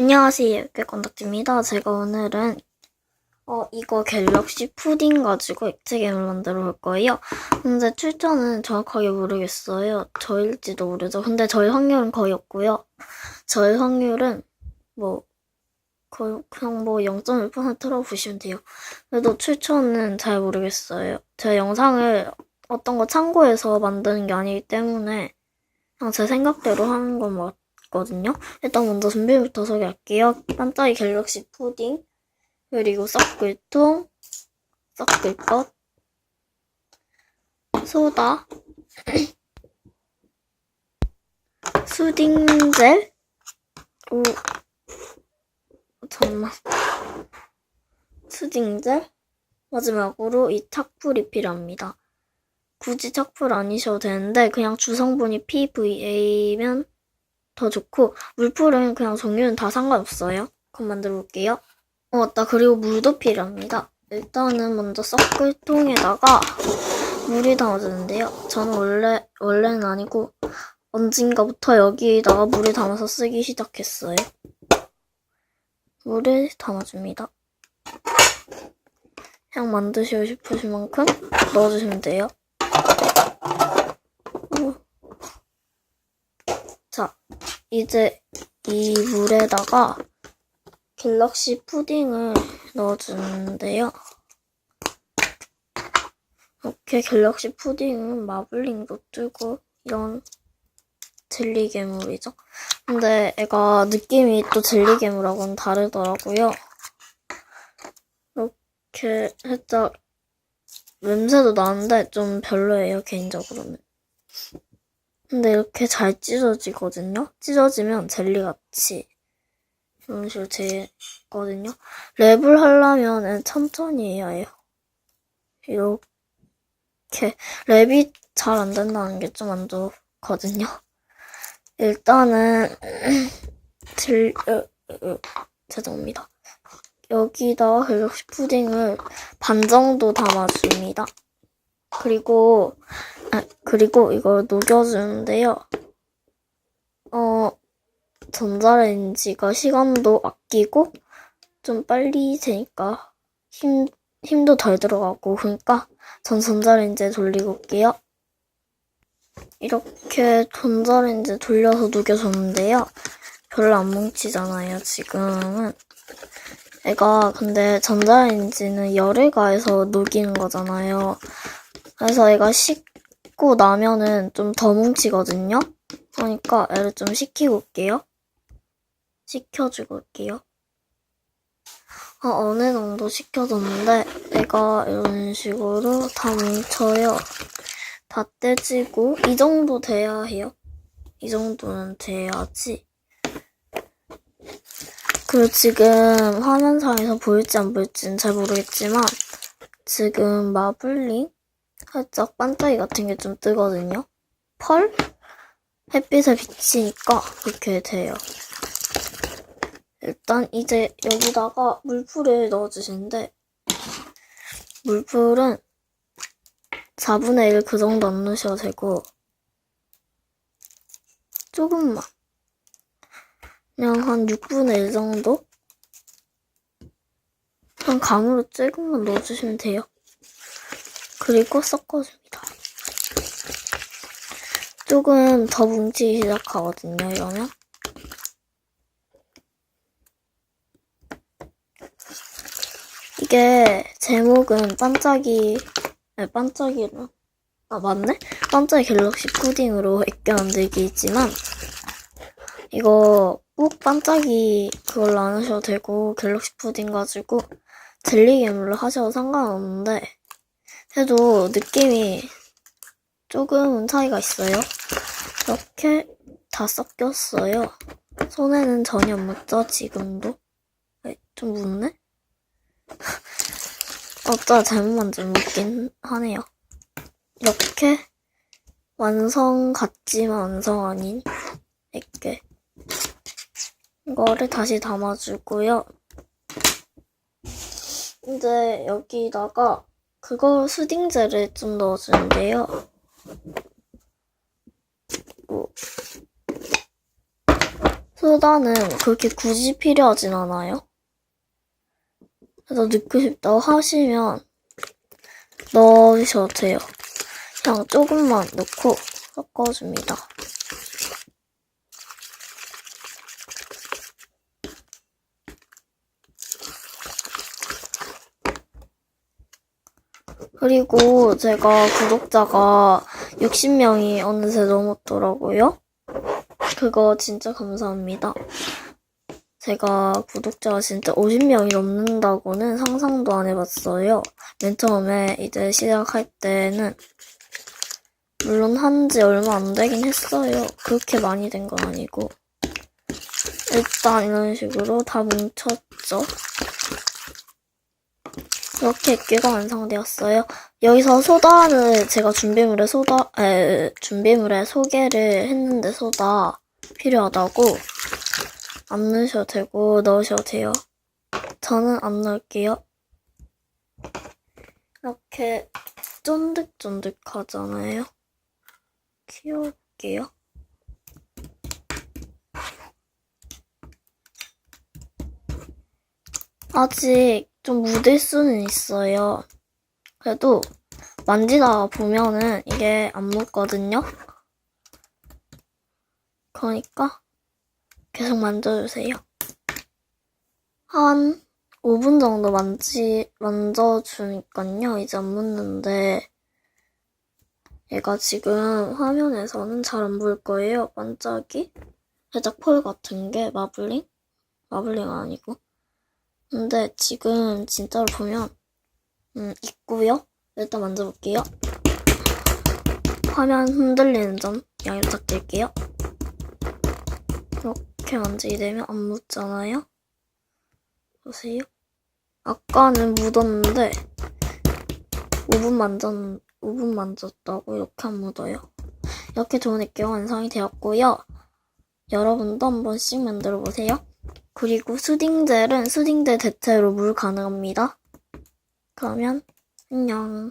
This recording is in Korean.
안녕하세요. 깨건덕지입니다. 제가 오늘은 어 이거 갤럭시 푸딩 가지고 액체괴물 만들어 볼 거예요. 근데 출처는 정확하게 모르겠어요. 저일지도 모르죠. 근데 저희 확률은 거의 없고요. 저희 확률은 뭐 거의 그냥 뭐 0.1%라고 보시면 돼요. 그래도 출처는 잘 모르겠어요. 제가 영상을 어떤 거 참고해서 만드는 게 아니기 때문에 그냥 제 생각대로 하는 건 맞거든요. 일단 먼저 준비부터 소개할게요. 반짝이 갤럭시 푸딩, 그리고 섞을통, 섞을 것, 소다, 수딩젤, 오, 잠깐만. 수딩젤, 마지막으로 이 착풀이 필요합니다. 굳이 착풀 아니셔도 되는데 그냥 주성분이 PVA면 더 좋고 물풀은 그냥 종류는 다 상관없어요. 그럼 만들어 볼게요. 어, 맞다. 그리고 물도 필요합니다. 일단은 먼저 섞을 통에다가 물이 담아주는데요. 저는 원래 원래는 아니고 언젠가부터 여기다가 물을 담아서 쓰기 시작했어요. 물을 담아줍니다. 그냥 만드시고 싶으신 만큼 넣어주시면 돼요. 오. 자, 이제 이 물에다가 갤럭시 푸딩을 넣어주는데요. 이렇게 갤럭시 푸딩은 마블링도 뜨고 이런 젤리 괴물이죠. 근데 애가 느낌이 또 젤리 괴물하고는 다르더라고요. 이렇게 살짝 냄새도 나는데 좀 별로예요, 개인적으로는. 근데 이렇게 잘 찢어지거든요? 찢어지면 젤리같이 이런 식으로 되거든요. 랩을 하려면 천천히 해야 해요. 이렇게 랩이 잘 안 된다는 게 좀 안 좋거든요. 일단은 질... 어, 어, 어, 죄송합니다. 여기다가 갤럭시 푸딩을 반 정도 담아줍니다. 그리고 아, 그리고 이걸 녹여주는데요. 어 전자레인지가 시간도 아끼고 좀 빨리 되니까 힘 힘도 덜 들어가고 그러니까 전 전자레인지에 돌리고 올게요. 이렇게 전자레인지 돌려서 녹여줬는데요. 별로 안 뭉치잖아요, 지금은. 애가 근데 전자레인지는 열을 가해서 녹이는 거잖아요. 그래서 애가 식 고 나면은 좀 더 뭉치거든요. 그러니까 애를 좀 식히고 올게요. 식혀주고 올게요. 어, 어느 정도 식혀줬는데 애가 이런 식으로 다 뭉쳐요. 다 떼지고 이 정도 돼야 해요. 이 정도는 돼야지. 그리고 지금 화면상에서 보일지 안 보일지는 잘 모르겠지만 지금 마블링 살짝 반짝이 같은 게 좀 뜨거든요. 펄? 햇빛에 비치니까 그렇게 돼요. 일단 이제 여기다가 물풀을 넣어주시는데 물풀은 4분의 1 그 정도 안 넣으셔도 되고 조금만 그냥 한 6분의 1 정도? 한 감으로 조금만 넣어주시면 돼요. 그리고 섞어줍니다. 조금 더 뭉치기 시작하거든요, 이러면. 이게 제목은 반짝이, 네, 반짝이로. 아, 맞네? 반짝이 갤럭시 푸딩으로 애껴 만들기지만, 이거 꼭 반짝이 그걸로 안 하셔도 되고, 갤럭시 푸딩 가지고 젤리 괴물로 하셔도 상관없는데, 해도 느낌이 조금은 차이가 있어요. 이렇게 다 섞였어요. 손에는 전혀 안 묻죠, 지금도? 에, 좀 묻네? 어쩌다 잘못 만들면 묻긴 하네요. 이렇게 완성 같지만 완성 아닌 액괴 이거를 다시 담아주고요. 이제 여기다가 그거 수딩젤을 좀 넣어주는데요. 뭐, 소다는 그렇게 굳이 필요하진 않아요. 그래서 넣고 싶다고 하시면 넣으셔도 돼요. 그냥 조금만 넣고 섞어줍니다. 그리고 제가 구독자가 60명이 어느새 넘었더라고요. 그거 진짜 감사합니다. 제가 구독자가 진짜 50명이 넘는다고는 상상도 안 해봤어요. 맨 처음에 이제 시작할 때는 물론 한 지 얼마 안 되긴 했어요. 그렇게 많이 된 건 아니고 일단 이런 식으로 다 뭉쳤죠. 이렇게 액기가 완성되었어요. 여기서 소다를 제가 준비물에 소다, 에, 준비물에 소개를 했는데 소다 필요하다고 안 넣으셔도 되고 넣으셔도 돼요. 저는 안 넣을게요. 이렇게 쫀득쫀득하잖아요. 키워볼게요. 아직 좀 묻을 수는 있어요. 그래도 만지다가 보면은 이게 안 묻거든요. 그러니까 계속 만져주세요. 한 5분 정도 만지, 만져주니까요. 이제 안 묻는데 얘가 지금 화면에서는 잘 안 보일 거예요. 반짝이? 살짝 펄 같은 게 마블링? 마블링 아니고. 근데 지금 진짜로 보면 음, 있고요. 일단 만져볼게요. 화면 흔들리는 점 양해 부탁드릴게요. 이렇게 만지게 되면 안 묻잖아요. 보세요. 아까는 묻었는데 5분 만졌 5분 만졌다고 이렇게 안 묻어요. 이렇게 좋은 액기가 완성이 되었고요. 여러분도 한 번씩 만들어 보세요. 그리고 수딩젤은 수딩젤 대체로 물 가능합니다. 그러면 안녕.